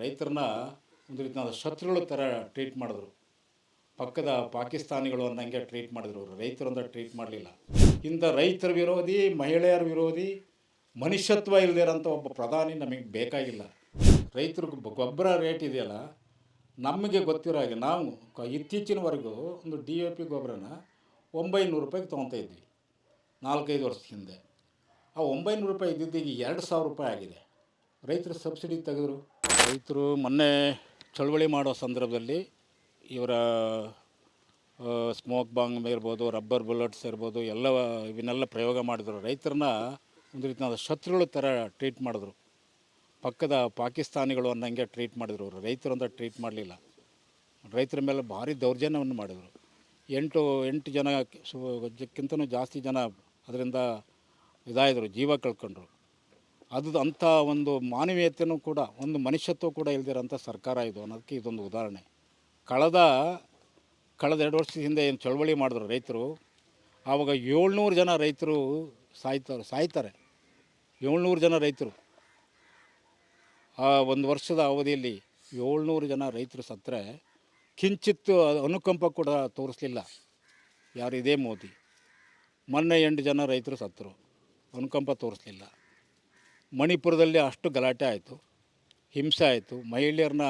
ರೈತರನ್ನ ಒಂದು ರೀತಿಯಾದ ಶತ್ರುಗಳ ಥರ ಟ್ರೀಟ್ ಮಾಡಿದ್ರು. ಪಕ್ಕದ ಪಾಕಿಸ್ತಾನಿಗಳು ಅಂದಂಗೆ ಟ್ರೀಟ್ ಮಾಡಿದ್ರು. ಅವರು ರೈತರು ಅಂತ ಟ್ರೀಟ್ ಮಾಡಲಿಲ್ಲ. ಇಂಥ ರೈತರ ವಿರೋಧಿ, ಮಹಿಳೆಯರ ವಿರೋಧಿ, ಮನುಷ್ಯತ್ವ ಇಲ್ಲದಿರೋಂಥ ಒಬ್ಬ ಪ್ರಧಾನಿ ನಮಗೆ ಬೇಕಾಗಿಲ್ಲ. ರೈತರಿಗೆ ಗೊಬ್ಬರ ರೇಟ್ ಇದೆಯಲ್ಲ, ನಮಗೆ ಗೊತ್ತಿರೋ ಹಾಗೆ ನಾವು ಇತ್ತೀಚಿನವರೆಗೂ ಒಂದು ಡಿ ಎ ಪಿ ಗೊಬ್ಬರನ ಒಂಬೈನೂರು ರೂಪಾಯಿಗೆ ತೊಗೊತಾ ಇದ್ವಿ. ನಾಲ್ಕೈದು ವರ್ಷದ ಹಿಂದೆ. ಆ ಒಂಬೈನೂರು ರೂಪಾಯಿ ಇದ್ದಿದ್ದು ಈಗ ಎರಡು ಸಾವಿರ ರೂಪಾಯಿ ಆಗಿದೆ. ರೈತರು ಸಬ್ಸಿಡಿ ತೆಗೆದ್ರು? ರೈತರು ಮೊನ್ನೆ ಚಳವಳಿ ಮಾಡೋ ಸಂದರ್ಭದಲ್ಲಿ ಇವರ ಸ್ಮೋಕ್ ಬಾಂಗ್ ಇರ್ಬೋದು ರಬ್ಬರ್ ಬುಲೆಟ್ಸ್ ಇರ್ಬೋದು ಎಲ್ಲ ಇವನ್ನೆಲ್ಲ ಪ್ರಯೋಗ ಮಾಡಿದ್ರು. ರೈತರನ್ನ ಒಂದು ರೀತಿಯಾದ ಶತ್ರುಗಳ ಥರ ಟ್ರೀಟ್ ಮಾಡಿದ್ರು. ಪಕ್ಕದ ಪಾಕಿಸ್ತಾನಿಗಳು ಅನ್ನಂಗೆ ಟ್ರೀಟ್ ಮಾಡಿದ್ರು. ಅವರು ರೈತರು ಅಂತ ಟ್ರೀಟ್ ಮಾಡಲಿಲ್ಲ. ರೈತರ ಮೇಲೆ ಭಾರಿ ದೌರ್ಜನ್ಯವನ್ನು ಮಾಡಿದರು. ಎಂಟು ಎಂಟು ಜನಕ್ಕಿಂತನೂ ಜಾಸ್ತಿ ಜನ ಅದರಿಂದ ಇದಾಯಿದ್ರು ಜೀವ ಕಳ್ಕೊಂಡ್ರು. ಅದು ಅಂಥ ಒಂದು ಮಾನವೀಯತೆಯೂ ಕೂಡ, ಒಂದು ಮನುಷ್ಯತ್ವ ಕೂಡ ಇಲ್ದಿರೋಂಥ ಸರ್ಕಾರ ಇದು. ಅನ್ನೋದಕ್ಕೆ ಇದೊಂದು ಉದಾಹರಣೆ. ಕಳೆದ ಕಳೆದ ಎರಡು ವರ್ಷದ ಹಿಂದೆ ಏನು ಚಳವಳಿ ಮಾಡಿದ್ರು ರೈತರು, ಆವಾಗ ಏಳ್ನೂರು ಜನ ರೈತರು ಸಾಯ್ತಾರೆ ಸಾಯ್ತಾರೆ. ಏಳ್ನೂರು ಜನ ರೈತರು. ಆ ಒಂದು ವರ್ಷದ ಅವಧಿಯಲ್ಲಿ ಏಳ್ನೂರು ಜನ ರೈತರು ಸತ್ತರೆ. ಕಿಂಚಿತ್ತು ಅನುಕಂಪ ಕೂಡ ತೋರಿಸ್ಲಿಲ್ಲ. ಇದೇ ಮೋದಿ. ಮೊನ್ನೆ ಎಂಟು ಜನ ರೈತರು ಸತ್ತರು. ಅನುಕಂಪ ತೋರಿಸ್ಲಿಲ್ಲ. ಮಣಿಪುರದಲ್ಲಿ ಅಷ್ಟು ಗಲಾಟೆ ಆಯಿತು. ಹಿಂಸೆ ಆಯಿತು. ಮಹಿಳೆಯರನ್ನ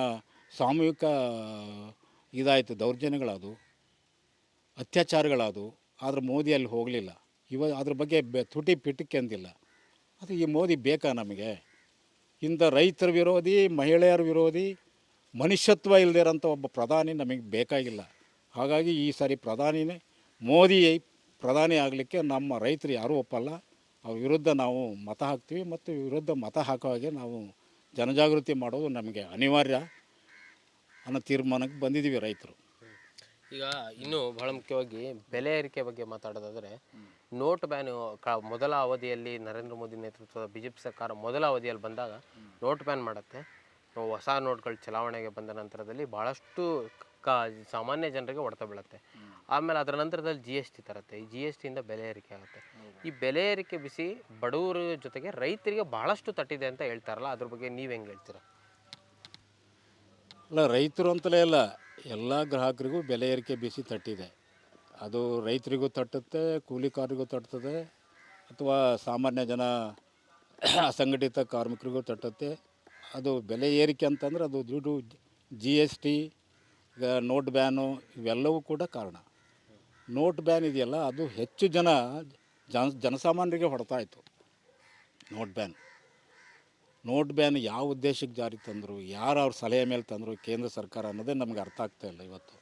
ಸಾಮೂಹಿಕ, ಇದಾಯಿತು. ದೌರ್ಜನ್ಯಗಳಾದವು. ಅತ್ಯಾಚಾರಗಳಾದವು. ಆದರೆ ಮೋದಿ ಅಲ್ಲಿ ಹೋಗಲಿಲ್ಲ. ಇವ, ಅದ್ರ ಬಗ್ಗೆ ಬೆ, ತುಟಿ ಪಿಟಿಕೆ ಅಂದಿಲ್ಲ. ಅದು ಈ ಮೋದಿ ಬೇಕಾ ನಮಗೆ? ಇಂಥ ರೈತರ ವಿರೋಧಿ, ಮಹಿಳೆಯರ ವಿರೋಧಿ, ಮನುಷ್ಯತ್ವ ಇಲ್ಲದಿರೋಂಥ ಒಬ್ಬ ಪ್ರಧಾನಿ ನಮಗೆ ಬೇಕಾಗಿಲ್ಲ. ಹಾಗಾಗಿ ಈ ಸಾರಿ ಪ್ರಧಾನಿನೇ ಮೋದಿ ಪ್ರಧಾನಿ ಆಗಲಿಕ್ಕೆ ನಮ್ಮ ರೈತರು ಯಾರೂ ಒಪ್ಪಲ್ಲ. ಅವ್ರ ವಿರುದ್ಧ ನಾವು ಮತ ಹಾಕ್ತೀವಿ ಮತ್ತು ವಿರುದ್ಧ ಮತ ಹಾಕೋ ಹಾಗೆ ನಾವು ಜನಜಾಗೃತಿ ಮಾಡೋದು ನಮಗೆ ಅನಿವಾರ್ಯ ಅನ್ನೋ ತೀರ್ಮಾನಕ್ಕೆ ಬಂದಿದ್ದೀವಿ ರೈತರು. ಈಗ ಇನ್ನು ಬಹಳ ಮುಖ್ಯವಾಗಿ ಬೆಲೆ ಏರಿಕೆ ಬಗ್ಗೆ ಮಾತಾಡೋದಾದರೆ ನೋಟ್ ಬ್ಯಾನ್ ಕ ಮೊದಲ ಅವಧಿಯಲ್ಲಿ ನರೇಂದ್ರ ಮೋದಿ ನೇತೃತ್ವದ ಬಿ ಜೆ ಪಿ ಸರ್ಕಾರ ಮೊದಲ ಅವಧಿಯಲ್ಲಿ ಬಂದಾಗ ನೋಟ್ ಬ್ಯಾನ್ ಮಾಡುತ್ತೆ. ಹೊಸ ನೋಟ್ಗಳು ಚಲಾವಣೆಗೆ ಬಂದ ನಂತರದಲ್ಲಿ ಭಾಳಷ್ಟು ಕ ಸಾಮಾನ್ಯ ಜನರಿಗೆ ಹೊಡೆತ ಬೀಳುತ್ತೆ. ಆಮೇಲೆ ಅದರ ನಂತರದಲ್ಲಿ ಜಿ ಎಸ್ ಟಿ ತರುತ್ತೆ. ಈ ಜಿ ಎಸ್ ಟಿಯಿಂದ ಬೆಲೆ ಏರಿಕೆ ಆಗುತ್ತೆ. ಈ ಬೆಲೆ ಏರಿಕೆ ಬಿಸಿ ಬಡವರ ಜೊತೆಗೆ ರೈತರಿಗೆ ಭಾಳಷ್ಟು ತಟ್ಟಿದೆ ಅಂತ ಹೇಳ್ತಾರಲ್ಲ ಅದ್ರ ಬಗ್ಗೆ ನೀವು ಹೆಂಗೆ ಹೇಳ್ತೀರಾ? ಅಲ್ಲ ರೈತರು ಅಂತಲೇ ಅಲ್ಲ ಎಲ್ಲ ಗ್ರಾಹಕರಿಗೂ ಬೆಲೆ ಏರಿಕೆ ಬಿಸಿ ತಟ್ಟಿದೆ. ಅದು ರೈತರಿಗೂ ತಟ್ಟುತ್ತೆ ಕೂಲಿಕಾರರಿಗೂ ತಟ್ಟುತ್ತದೆ ಅಥವಾ ಸಾಮಾನ್ಯ ಜನ ಅಸಂಘಟಿತ ಕಾರ್ಮಿಕರಿಗೂ ತಟ್ಟುತ್ತೆ. ಅದು ಬೆಲೆ ಏರಿಕೆ ಅಂತಂದ್ರೆ ಅದು ದುಡ್ಡು G S T note ban ಇವೆಲ್ಲವೂ ಕೂಡ ಕಾರಣ. ನೋಟ್ ಬ್ಯಾನ್ ಇದೆಯಲ್ಲ, ಅದು ಹೆಚ್ಚು ಜನ ಜನ, ಜನಸಾಮಾನ್ಯರಿಗೆ ಹೊಡೆತಾಯಿತು ನೋಟ್ ಬ್ಯಾನ್ ನೋಟ್ ಬ್ಯಾನ್ ಯಾವ ಉದ್ದೇಶಕ್ಕೆ ಜಾರಿ ತಂದರು, ಯಾರು ಅವ್ರ ಸಲಹೆ ಮೇಲೆ ತಂದರು, ಕೇಂದ್ರ ಸರ್ಕಾರ ಅನ್ನೋದೇ ನಮ್ಗೆ ಅರ್ಥ ಆಗ್ತಾ ಇಲ್ಲ ಇವತ್ತು.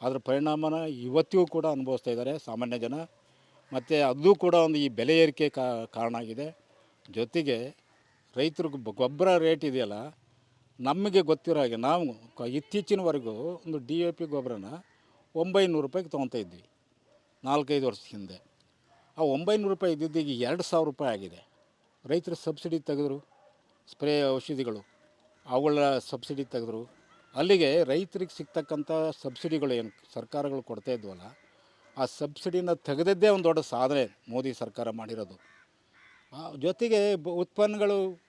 ಅದರ ಪರಿಣಾಮನ ಇವತ್ತಿಗೂ ಕೂಡ ಅನುಭವಿಸ್ತಾ ಇದ್ದಾರೆ ಸಾಮಾನ್ಯ ಜನ. ಮತ್ತು ಅದು ಕೂಡ ಒಂದು ಈ ಬೆಲೆ ಏರಿಕೆ ಕಾರಣ ಆಗಿದೆ. ಜೊತೆಗೆ ರೈತರಿಗೆ ಗೊಬ್ಬರ ರೇಟ್ ಇದೆಯಲ್ಲ, ನಮಗೆ ಗೊತ್ತಿರೋ ಹಾಗೆ ನಾವು ಕ- ಇತ್ತೀಚಿನವರೆಗೂ ಒಂದು ಡಿ ಎ ಪಿ ಗೊಬ್ಬರನ ಒಂಬೈನೂರು ರೂಪಾಯಿಗೆ ತೊಗೊತಾ ಇದ್ವಿ, ನಾಲ್ಕೈದು ವರ್ಷದ ಹಿಂದೆ. ಆ ಒಂಬೈನೂರು ರೂಪಾಯಿ ಇದ್ದಿದ್ದು ಈಗ ಎರಡು ಸಾವಿರ ರೂಪಾಯಿ ಆಗಿದೆ. ರೈತರು ಸಬ್ಸಿಡಿ ತೆಗೆದ್ರು, ಸ್ಪ್ರೇ ಔಷಧಿಗಳು, ಅವುಗಳ ಸಬ್ಸಿಡಿ ತೆಗೆದ್ರು. ಅಲ್ಲಿಗೆ ರೈತರಿಗೆ ಸಿಗ್ತಕ್ಕಂಥ ಸಬ್ಸಿಡಿಗಳು ಏನು, ಸರ್ಕಾರಗಳು ಕೊಡ್ತಾ ಇದ್ವಲ್ಲ, ಆ ಸಬ್ಸಿಡಿನ ತೆಗೆದದ್ದೇ ಒಂದು ದೊಡ್ಡ ಸಾಧನೆ ಮೋದಿ ಸರ್ಕಾರ ಮಾಡಿರೋದು. ಜೊತೆಗೆ ಬ- ಉತ್ಪನ್ನಗಳು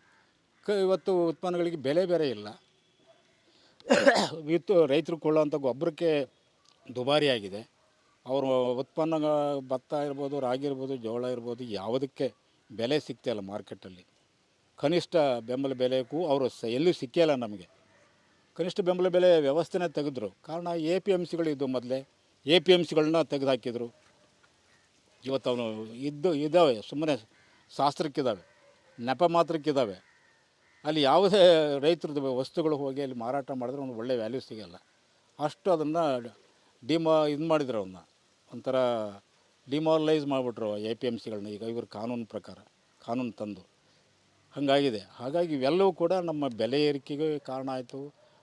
ಕ ಇವತ್ತು ಉತ್ಪನ್ನಗಳಿಗೆ ಬೆಲೆ ಬೇರೆ ಇಲ್ಲ. ಇವತ್ತು ರೈತರು ಕೊಳ್ಳುವಂಥ ಗೊಬ್ಬರಕ್ಕೆ ದುಬಾರಿ ಆಗಿದೆ ಅವರು ಉತ್ಪನ್ನ ಭತ್ತ ಇರ್ಬೋದು, ರಾಗಿ ಇರ್ಬೋದು, ಜೋಳ ಇರ್ಬೋದು, ಯಾವುದಕ್ಕೆ ಬೆಲೆ ಸಿಗ್ತಾಯಿಲ್ಲ ಮಾರ್ಕೆಟಲ್ಲಿ. ಕನಿಷ್ಠ ಬೆಂಬಲ ಬೆಲೆಗೂ ಅವರು ಸ ಎಲ್ಲೂ ಸಿಕ್ಕಿಲ್ಲ ನಮಗೆ. ಕನಿಷ್ಠ ಬೆಂಬಲ ಬೆಲೆ ವ್ಯವಸ್ಥೆನೇ ತೆಗೆದ್ರು. ಕಾರಣ ಎ ಪಿ ಎಂ ಸಿಗಳಿದ್ದು ಮೊದಲೇ ಎ ಪಿ ಎಂ ಸಿಗಳನ್ನ ತೆಗೆದುಹಾಕಿದ್ರು ಇವತ್ತು ಅವನು ಇದ್ದು ಇದ್ದಾವೆ, ಸುಮ್ಮನೆ ಶಾಸ್ತ್ರಕ್ಕಿದ್ದಾವೆ, ನೆಪ ಮಾತ್ರಕ್ಕಿದ್ದಾವೆ. ಅಲ್ಲಿ ಯಾವುದೇ ರೈತರದ್ದು ವಸ್ತುಗಳು ಹೋಗಿ ಅಲ್ಲಿ ಮಾರಾಟ ಮಾಡಿದ್ರೆ ಒಂದು ಒಳ್ಳೆ ವ್ಯಾಲ್ಯೂ ಸಿಗೋಲ್ಲ. ಅಷ್ಟು ಅದನ್ನು ಡಿಮಾ, ಇದು ಮಾಡಿದ್ರು ಅವನ್ನ ಒಂಥರ ಡಿಮಾರಲೈಸ್ ಮಾಡಿಬಿಟ್ರು ಎ ಪಿ ಎಂ ಸಿಗಳನ್ನ ಈಗ ಇವ್ರ ಕಾನೂನು ಪ್ರಕಾರ, ಕಾನೂನು ತಂದು. ಹಾಗಾಗಿದೆ. ಹಾಗಾಗಿ ಇವೆಲ್ಲವೂ ಕೂಡ ನಮ್ಮ ಬೆಲೆ ಏರಿಕೆಗೆ ಕಾರಣ ಆಯಿತು.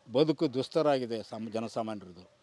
ಬದುಕು ದುಸ್ತರಾಗಿದೆ ಸಾಮ, ಜನಸಾಮಾನ್ಯರದು.